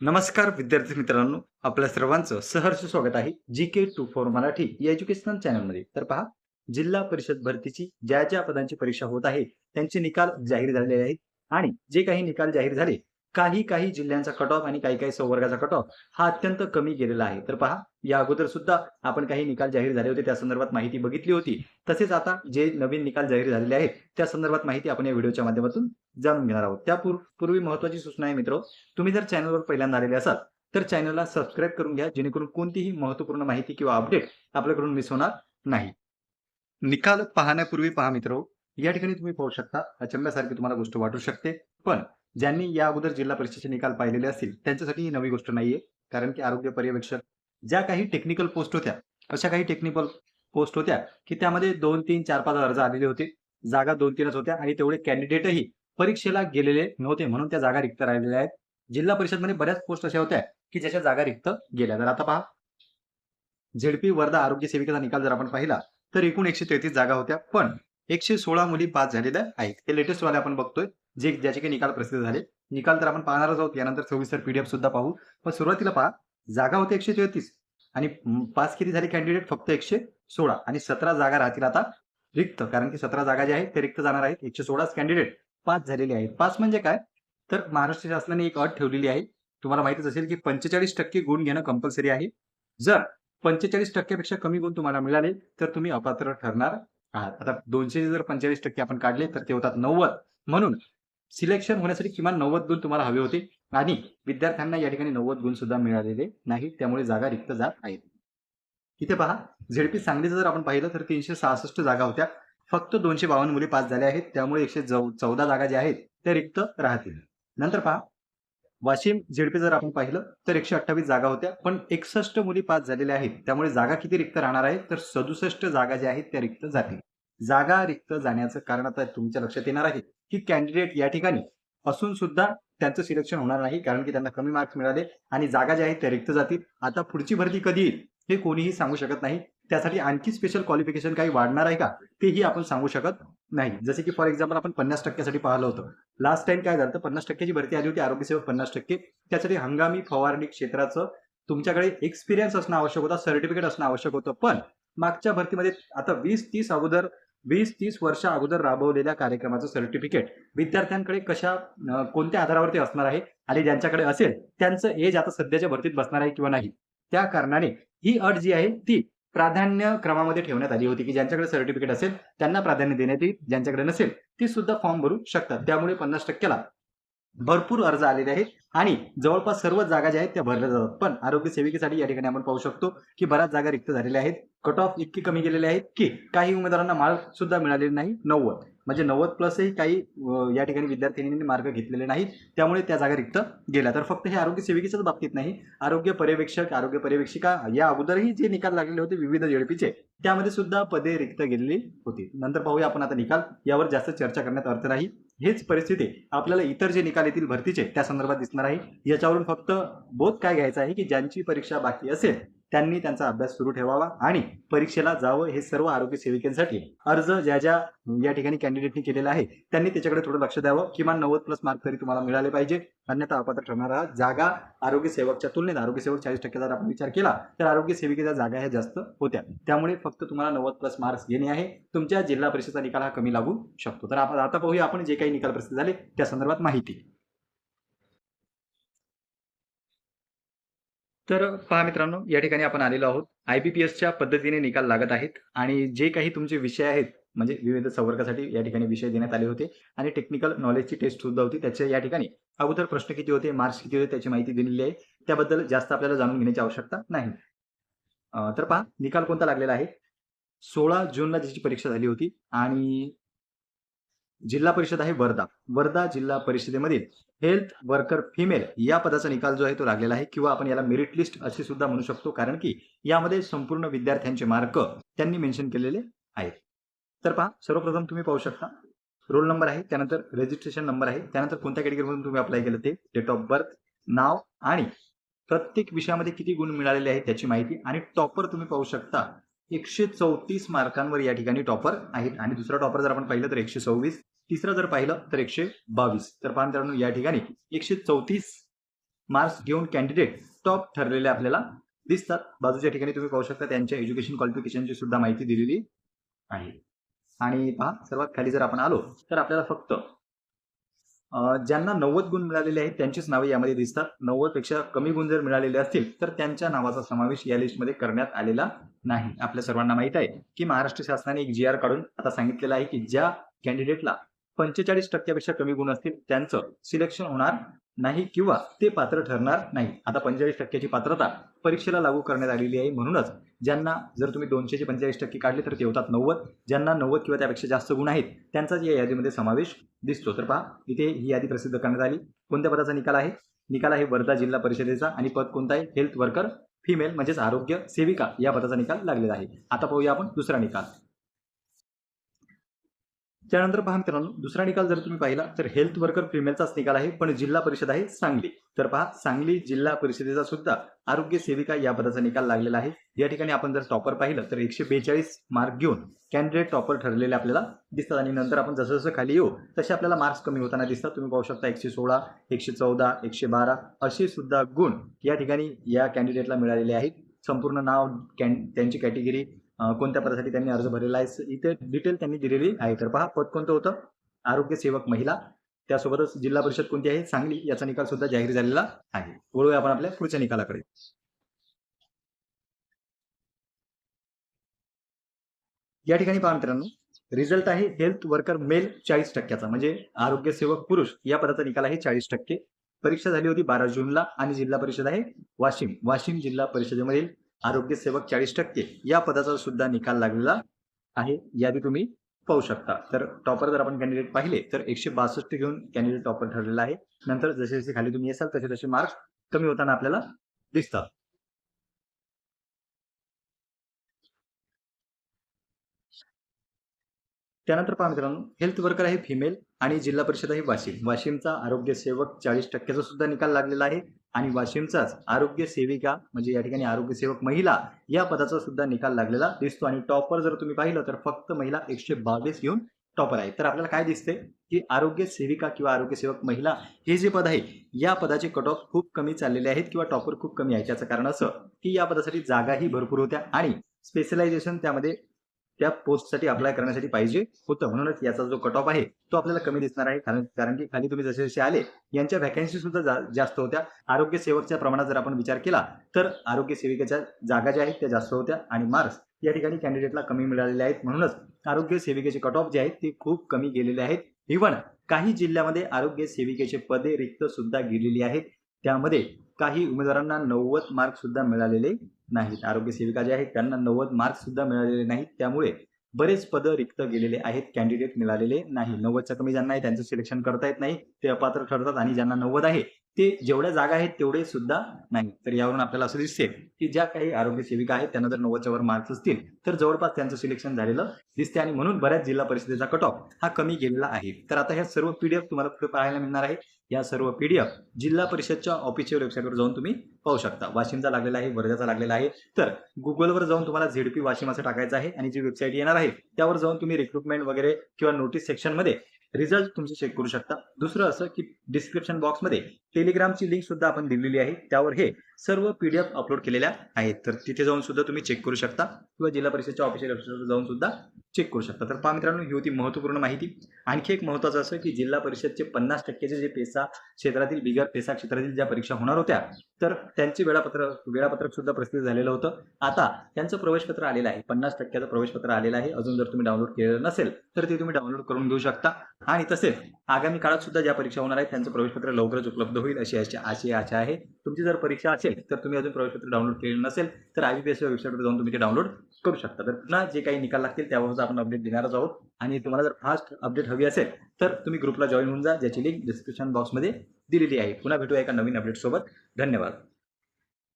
नमस्कार विद्यार्थी मित्रांनो. आपल्या सर्वांचं सहर्ष स्वागत आहे G K two four Marathi या एज्युकेशनल चॅनलमध्ये तर पहा जिल्हा परिषद भरतीची ज्या ज्या पदांची परीक्षा होत आहे त्यांचे निकाल जाहीर झालेले आहेत. आणि जे काही निकाल जाहीर झाले काही काही जिल्ह्यांचा कट ऑफ आणि काही काही संवर्गाचा कट ऑफ हा अत्यंत कमी गेलेला आहे. तर पहा या अगोदर सुद्धा आपण काही निकाल जाहीर झाले होते त्या संदर्भात माहिती बघितली होती. तसेच आता जे नवीन निकाल जाहीर झालेले आहेत त्या संदर्भात माहिती आपण या व्हिडिओच्या माध्यमातून जाणून घेणार आहोत. त्यापूर्वी महत्वाची सूचना आहे मित्र तुम्ही जर चॅनलवर पहिल्यांदा आलेले असाल तर चॅनलला सबस्क्राईब करून घ्या जेणेकरून कोणतीही महत्त्वपूर्ण माहिती किंवा अपडेट आपल्याकडून मिस होणार नाही. निकाल पाहण्यापूर्वी पहा मित्र या ठिकाणी तुम्ही पाहू शकता अचंब्यासारखी तुम्हाला गोष्ट वाटू शकते. पण ज्यांनी या अगोदर जिल्हा परिषदेचे निकाल पाहिलेले असतील त्यांच्यासाठी ही नवी गोष्ट नाहीये. कारण की आरोग्य पर्यवेक्षक ज्या काही टेक्निकल पोस्ट होत्या अशा काही टेक्निकल पोस्ट होत्या की त्यामध्ये दोन तीन चार पाच अर्ज आलेले होते. जागा दोन तीनच होत्या आणि तेवढे कॅन्डिडेटही परीक्षेला गेलेले नव्हते म्हणून त्या जागा रिक्त राहिलेल्या आहेत. जिल्हा परिषदमध्ये बऱ्याच पोस्ट अशा होत्या की ज्याच्या जागा रिक्त गेल्या. तर आता पहा. झेडपी वर्धा आरोग्य सेविकेचा निकाल जर आपण पाहिला तर एकूण एकशे तेहतीस जागा होत्या. पण एकशे सोळा मुली पास झालेल्या आहेत. हे लेटेस्ट वाले आपण बघतोय जे ज्याचे काही निकाल प्रसिद्ध झाले. निकाल तर आपण पाहणारच आहोत यानंतर सविस्तर पीडीएफ सुद्धा पाहू. पण सुरुवातीला पहा जागा होते एकशे तेहतीस. आणि पास किती झाले कॅन्डिडेट फक्त एकशे सोळा. आणि सतरा जागा राहतील आता रिक्त. कारण की सतरा जागा ज्या आहेत ते रिक्त जाणार आहेत. एकशे सोळाच कॅन्डिडेट पास झालेले आहेत. पास म्हणजे काय? तर महाराष्ट्र शासनाने एक अट ठेवलेली आहे. तुम्हाला माहितीच असेल की पंचेचाळीस टक्के गुण घेणं कंपल्सरी आहे. जर पंचेचाळीस टक्क्यापेक्षा कमी गुण तुम्हाला मिळाले तर तुम्ही अपात्र ठरणार आहात आता दोनशे जर पंचेचाळीस टक्के आपण काढले तर ते होतात नव्वद. म्हणून सिलेक्शन होण्यासाठी किमान नव्वद गुण तुम्हाला हवे होते आणि विद्यार्थ्यांना या ठिकाणी नव्वद गुण सुद्धा मिळालेले नाही त्यामुळे जागा रिक्त जात आहेत. इथे पहा झेडपी सांगलीचं जर आपण पाहिलं तर तीनशे सहासष्ट जागा होत्या. फक्त दोनशे बावन्न मुली पास झाल्या आहेत. त्यामुळे एकशे चौदा जागा ज्या आहेत त्या रिक्त राहतील. नंतर पहा वाशिम झेडपी जर आपण पाहिलं तर एकशे अठ्ठावीस जागा होत्या. पण एकसष्ट मुली पास झालेल्या आहेत. त्यामुळे जागा किती रिक्त राहणार आहेत तर सदुसष्ट जागा ज्या आहेत त्या रिक्त जातील. जागा रिक्त जाण्याचं कारण आता तुमच्या लक्षात येणार आहे की कॅन्डिडेट या ठिकाणी असून सुद्धा त्यांचं सिलेक्शन होणार नाही कारण की त्यांना कमी मार्क्स मिळाले आणि जागा ज्या आहेत त्या रिक्त जातील. आता पुढची भरती कधी येईल हे कोणीही सांगू शकत नाही. त्यासाठी आणखी स्पेशल क्वालिफिकेशन काही वाढणार आहे का तेही आपण सांगू शकत नाही. जसे की फॉर एक्झाम्पल आपण पन्नास टक्क्यासाठी पाहिलं होतं. लास्ट टाइम काय झालं पन्नास टक्क्याची भरती आली होती आरोग्यसेवक पन्नास टक्के. त्यासाठी हंगामी फवारणी क्षेत्राचं तुमच्याकडे एक्सपिरियन्स असणं आवश्यक होतं सर्टिफिकेट असणं आवश्यक होतं. पण मागच्या भरतीमध्ये आता वीस तीस अगोदर वीस तीस वर्ष अगोदर राबवलेल्या कार्यक्रमाचं सर्टिफिकेट विद्यार्थ्यांकडे कशा कोणत्या आधारावरती असणार आहे आणि ज्यांच्याकडे असेल त्यांचं एज आता सध्याच्या भरतीत बसणार आहे किंवा नाही? त्या कारणाने ही अट जी आहे ती प्राधान्य क्रमामध्ये ठेवण्यात आली होती की ज्यांच्याकडे सर्टिफिकेट असेल त्यांना प्राधान्य देण्यात येईल ज्यांच्याकडे नसेल ती सुद्धा फॉर्म भरू शकतात. त्यामुळे पन्नास टक्क्याला भरपूर अर्ज आलेले आहेत आणि जवळपास सर्व जागा ज्या आहेत त्या भरल्या जातात. पण आरोग्य सेविकेसाठी या ठिकाणी आपण पाहू शकतो की बऱ्याच जागा रिक्त झालेल्या आहेत. कट ऑफ इतकी कमी गेलेले आहेत की काही उमेदवारांना मार्क सुद्धा मिळालेले नाही. नव्वद. म्हणजे नव्वद प्लसही काही या ठिकाणी विद्यार्थिनींनी मार्क घेतलेले नाहीत. त्यामुळे त्या जागा रिक्त गेल्या. तर फक्त हे आरोग्य सेविकेच्याच बाबतीत नाही. आरोग्य पर्यवेक्षक आरोग्य पर्यवेक्षिका या अगोदरही जे निकाल लागलेले होते विविध झेडपीचे त्यामध्ये सुद्धा पदे रिक्त गेलेली होती. नंतर पाहूया आपण आता निकाल. यावर जास्त चर्चा करण्यात अर्थ नाही. हेच परिस्थिती आपल्याला इतर जे निकाल येतील भरतीचे त्या संदर्भात दिसणार आहे. याच्यावरून फक्त बोध काय घ्यायचा आहे की ज्यांची परीक्षा बाकी असेल त्यांनी त्यांचा अभ्यास सुरू ठेवावा आणि परीक्षेला जावं हे सर्व आरोग्य सेविकांसाठी अर्ज ज्या ज्या या ठिकाणी कॅन्डिडेटनी केलेला आहे त्यांनी त्याच्याकडे थोडं लक्ष द्यावं. किमान नव्वद प्लस मार्क तरी तुम्हाला मिळाले पाहिजे. अन्यथा अपात्र ठरणारा जागा आरोग्य सेवकच्या तुलनेत आरोग्य सेवक चाळीस टक्के जर आपण विचार केला तर आरोग्य सेविकेच्या जागा ह्या जास्त होत्या. त्यामुळे फक्त तुम्हाला नव्वद प्लस मार्क्स घेणे आहे. तुमच्या जिल्हा परिषदेचा निकाल हा कमी लागू शकतो. तर आपण आता पाहूया आपण जे काही निकाल प्रसिद्ध झाले त्या संदर्भात माहिती. तर पहा मित्रांनो या ठिकाणी आपण आलेलो आहोत. आय बी पी एसच्या पद्धतीने निकाल लागत आहेत आणि जे काही तुमचे विषय आहेत म्हणजे विविध संवर्गासाठी या ठिकाणी विषय देण्यात आले होते आणि टेक्निकल नॉलेजची टेस्ट सुद्धा होती. त्याच्या या ठिकाणी अगोदर प्रश्न किती होते मार्क्स किती होते त्याची माहिती दिलेली आहे. त्याबद्दल जास्त आपल्याला जाणून घेण्याची आवश्यकता नाही. तर पहा निकाल कोणता लागलेला आहे? सोळा जूनला त्याची परीक्षा झाली होती आणि जिल्हा परिषद आहे वर्धा. वर्धा जिल्हा परिषदेमधील हेल्थ वर्कर फिमेल या पदाचा निकाल जो आहे तो लागलेला आहे किंवा आपण याला मेरिट लिस्ट असे सुद्धा म्हणू शकतो कारण की यामध्ये संपूर्ण विद्यार्थ्यांचे मार्क त्यांनी मेन्शन केलेले आहेत. तर पहा सर्वप्रथम तुम्ही पाहू शकता रोल नंबर आहे त्यानंतर रजिस्ट्रेशन नंबर आहे त्यानंतर कोणत्या कॅटेगरीमधून तुम्ही अप्लाय केलं ते? डेट ऑफ बर्थ नाव आणि प्रत्येक विषयामध्ये किती गुण मिळालेले आहेत त्याची माहिती आणि टॉपर तुम्ही पाहू शकता एकशे चौतीस मार्कांवर या ठिकाणी टॉपर आहेत. आणि दुसरा टॉपर जर आपण पाहिलं तर एकशे सव्वीस तिसरं जर पाहिलं तर एकशे बावीस. तर पहा मित्रांनो या ठिकाणी एकशे चौतीस मार्क्स घेऊन कॅन्डिडेट टॉप ठरलेले आपल्याला दिसतात. बाजूच्या ठिकाणी तुम्ही पाहू शकता त्यांच्या एज्युकेशन क्वालिफिकेशनची सुद्धा माहिती दिलेली आहे. आणि पहा सर्वात खाली जर आपण आलो तर आपल्याला फक्त ज्यांना नव्वद गुण मिळालेले आहेत त्यांचीच नावे यामध्ये दिसतात. नव्वदपेक्षा कमी गुण जर मिळालेले असतील तर त्यांच्या नावाचा समावेश या लिस्टमध्ये करण्यात आलेला नाही. आपल्या सर्वांना माहीत आहे की महाराष्ट्र शासनाने एक जी आर काढून आता सांगितलेलं आहे की ज्या कॅन्डिडेटला पंचेचाळीस टक्क्यापेक्षा कमी गुण असतील त्यांचं सिलेक्शन होणार नाही किंवा ते पात्र ठरणार नाही. आता पंचेचाळीस टक्क्याची पात्रता परीक्षेला लागू करण्यात आलेली आहे. म्हणूनच ज्यांना जर तुम्ही दोनशेचे पंचेचाळीस टक्के काढले तर ते होतात नव्वद. ज्यांना नव्वद किंवा त्यापेक्षा जास्त गुण आहेत त्यांचाच या यादीमध्ये समावेश दिसतो. तर पहा इथे ही यादी प्रसिद्ध करण्यात आली. कोणत्या पदाचा निकाल आहे? निकाल आहे वर्धा जिल्हा परिषदेचा आणि पद कोणता आहे? हेल्थ वर्कर फिमेल म्हणजेच आरोग्य सेविका या पदाचा निकाल लागलेला आहे. आता पाहूया आपण दुसरा निकाल. त्यानंतर पहा मित्रांनो दुसरा निकाल जर तुम्ही पाहिला तर हेल्थ वर्कर फिमेलचाच निकाल आहे पण जिल्हा परिषद आहे सांगली. तर पहा सांगली जिल्हा परिषदेचा सुद्धा आरोग्य सेविका या पदाचा निकाल लागलेला आहे. या ठिकाणी आपण जर टॉपर पाहिलं तर एकशे बेचाळीस मार्क घेऊन कॅन्डिडेट टॉपर ठरलेले आपल्याला दिसतात. आणि नंतर आपण जसं जसं खाली येऊ तसे आपल्याला मार्क्स कमी होताना दिसतात. तुम्ही पाहू शकता एकशे सोळा एकशे चौदा एकशे बारा असे सुद्धा गुण या ठिकाणी या कॅन्डिडेटला मिळालेले आहेत. संपूर्ण नाव कॅन त्यांची कॅटेगरी कोणत्या पदासाठी त्यांनी अर्ज भरलेला आहे इथे डिटेल त्यांनी दिलेली आहे. तर पहा पद कोणतं होतं? आरोग्य सेवक महिला. त्यासोबतच जिल्हा परिषद कोणती आहे? सांगली. याचा निकाल सुद्धा जाहीर झालेला आहे. वळूया आपण आपल्या पुढच्या निकालाकडे. या ठिकाणी पहा मित्रांनो रिझल्ट आहे हेल्थ वर्कर मेल चाळीस टक्क्याचा. म्हणजे आरोग्य सेवक पुरुष या पदाचा निकाल आहे चाळीस टक्के. परीक्षा झाली होती बारा जूनला आणि जिल्हा परिषद आहे वाशिम. वाशिम जिल्हा परिषदेमधील आरोग्य सेवक चाळीस टक्के या पदाचा सुद्धा निकाल लागलेला आहे. यादी तुम्ही पाहू शकता. तर टॉपर जर आपण कॅन्डिडेट पाहिले तर एकशे बासष्ट घेऊन कॅन्डिडेट टॉपर ठरलेला आहे. नंतर जसे जसे खाली तुम्ही येसाल तसे तसे मार्क्स कमी होताना आपल्याला दिसतात. त्यानंतर पहा मित्रांनो हेल्थ वर्कर आहे फिमेल आणि जिल्हा परिषद आहे वाशिम. वाशिमचा आरोग्य सेवक चाळीस टक्क्याचा सुद्धा निकाल लागलेला आहे आणि वाशिमचाच आरोग्य सेविका म्हणजे या ठिकाणी आरोग्य सेवक महिला या पदाचा सुद्धा निकाल लागलेला दिसतो. आणि टॉपर जर तुम्ही पाहिलं तर फक्त महिला एकशे बावीस घेऊन टॉपर आहे तर आपल्याला काय दिसते की आरोग्य सेविका किंवा आरोग्य सेवक महिला हे जे पद आहे या पदाचे कट ऑफ खूप कमी चाललेले आहेत किंवा टॉपर खूप कमी आहे. त्याचं कारण असं की या पदासाठी जागाही भरपूर होत्या आणि स्पेशलायझेशन त्यामध्ये त्या पोस्टसाठी अप्लाय करण्यासाठी पाहिजे होतं. म्हणूनच याचा जो कट ऑफ आहे तो आपल्याला कमी दिसणार आहे. कारण कारण की खाली तुम्ही जसे जसे आले यांच्या व्हॅकन्सी सुद्धा जा, जास्त होत्या. आरोग्य सेवकच्या प्रमाणात जर आपण विचार केला तर आरोग्य सेविकेच्या जागा ज्या आहेत त्या जास्त होत्या. आणि मार्क्स या ठिकाणी कॅन्डिडेटला कमी मिळालेले आहेत. म्हणूनच आरोग्य सेविकेचे कट ऑफ जे आहेत ते खूप कमी गेलेले आहेत. इव्हन काही जिल्ह्यामध्ये आरोग्य सेविकेचे पदे रिक्त सुद्धा गेलेली आहेत. त्यामध्ये काही उमेदवारांना नव्वद मार्क सुद्धा मिळालेले नाहीत. आरोग्य सेविका जे आहेत त्यांना नव्वद मार्क्स सुद्धा मिळालेले नाहीत. त्यामुळे बरेच पदं रिक्त गेलेले आहेत. कॅन्डिडेट मिळालेले नाही. नव्वदच्या कमी ज्यांना आहे त्यांचं सिलेक्शन करता येत नाही. ते अपात्र ठरतात आणि ज्यांना नव्वद आहे ते जेवढ्या जागा आहेत तेवढे सुद्धा नाही. तर यावरून आपल्याला असं दिसते की ज्या काही आरोग्य सेविका आहेत त्यांना जर नव्वदच्या वर मार्क्स असतील तर जवळपास त्यांचं सिलेक्शन झालेलं दिसते आणि म्हणून बऱ्याच जिल्हा परिषदेचा कट ऑफ हा कमी गेलेला आहे. तर आता ह्या सर्व पीडीएफ तुम्हाला पुढे पाहायला मिळणार आहे या सर्व पी डी एफ जिल्हा परिषदच्या ऑफिशियल वेबसाईटवर जाऊन तुम्ही पाहू शकता. वाशिमचा लागलेला आहे वर्ध्याचा लागलेला आहे. तर गुगलवर जाऊन तुम्हाला झेडपी वाशिम असं टाकायचं आहे आणि जी वेबसाईट येणार आहे त्यावर जाऊन तुम्ही रिक्रुटमेंट वगैरे किंवा नोटीस सेक्शनमध्ये रिझल्ट तुमचे चेक करू शकता. दुसरं असं की डिस्क्रिप्शन बॉक्समध्ये टेलिग्रामची लिंक सुद्धा आपण दिलेली आहे. त्यावर हे सर्व पीडीएफ अपलोड केलेल्या आहेत. तर तिथे जाऊन सुद्धा तुम्ही चेक करू शकता किंवा जिल्हा परिषदच्या ऑफिशियल वेबसाईटवर जाऊन सुद्धा चेक करू शकता. तर पहा मित्रांनो ही होती महत्त्वपूर्ण माहिती. आणखी एक महत्त्वाचं असं की जिल्हा परिषदचे पन्नास टक्केचे जे पेसा क्षेत्रातील बिगर पेसा क्षेत्रातील ज्या परीक्षा होणार होत्या तर त्यांचे वेळापत्रक वेळापत्रक सुद्धा प्रसिद्ध झालेलं होतं. आता त्यांचं प्रवेशपत्र आलेलं आहे. पन्नास टक्क्याचं प्रवेशपत्र आलेलं आहे. अजून जर तुम्ही डाउनलोड केलेलं नसेल तर ते तुम्ही डाउनलोड करून घेऊ शकता. आणि तसेच आगामी काळात सुद्धा ज्या परीक्षा होणार आहेत त्यांचं प्रवेशपत्र लवकरच उपलब्ध होईल अशी अशी अशी आशा आहे. तुमची जर परीक्षा असेल तर तुम्ही अजून प्रवेशपत्र डाउनलोड केलेलं नसेल तर आय बी पी एसच्या वेबसाईटवर जाऊन तुम्ही ते डाउनलोड करू शकता. तर पुन्हा जे काही निकाल लागतील त्यावर आपण अपडेट देणारच आहोत. आणि तुम्हाला जर फास्ट अपडेट हवी असेल तर तुम्ही ग्रुपला जॉईन होऊन जा ज्याची लिंक डिस्क्रिप्शन बॉक्समध्ये दिलेली आहे. पुन्हा भेटूया एका नवीन अपडेटसोबत धन्यवाद.